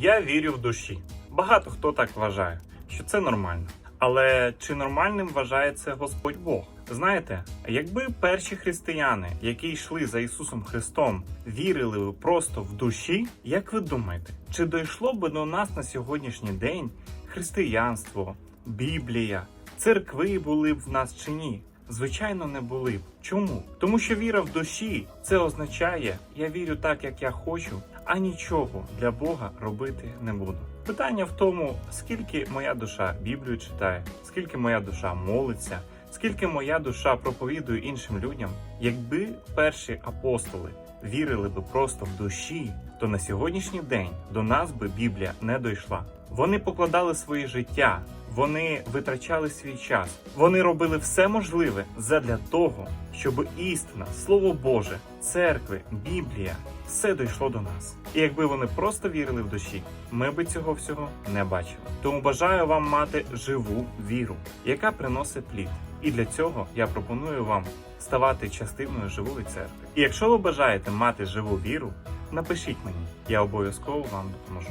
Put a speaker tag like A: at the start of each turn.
A: Я вірю в душі. Багато хто так вважає, що це нормально. Але чи нормальним вважає це Господь Бог? Знаєте, якби перші християни, які йшли за Ісусом Христом, вірили просто в душі, як ви думаєте, чи дійшло би до нас на сьогоднішній день християнство, Біблія, церкви були б в нас чи ні? Звичайно, не були б. Чому? Тому що віра в душі це означає, я вірю так, як я хочу, а нічого для Бога робити не буду. Питання в тому, скільки моя душа Біблію читає, скільки моя душа молиться, скільки моя душа проповідує іншим людям. Якби перші апостоли вірили би просто в душі, то на сьогоднішній день до нас би Біблія не дійшла. Вони покладали своє життя, вони витрачали свій час, вони робили все можливе задля того, щоб істина, слово Боже, церкви, Біблія, все дійшло до нас. І якби вони просто вірили в душі, ми би цього всього не бачили. Тому бажаю вам мати живу віру, яка приносить плід. І для цього я пропоную вам ставати частиною живої церкви. І якщо ви бажаєте мати живу віру, напишіть мені, я обов'язково вам допоможу.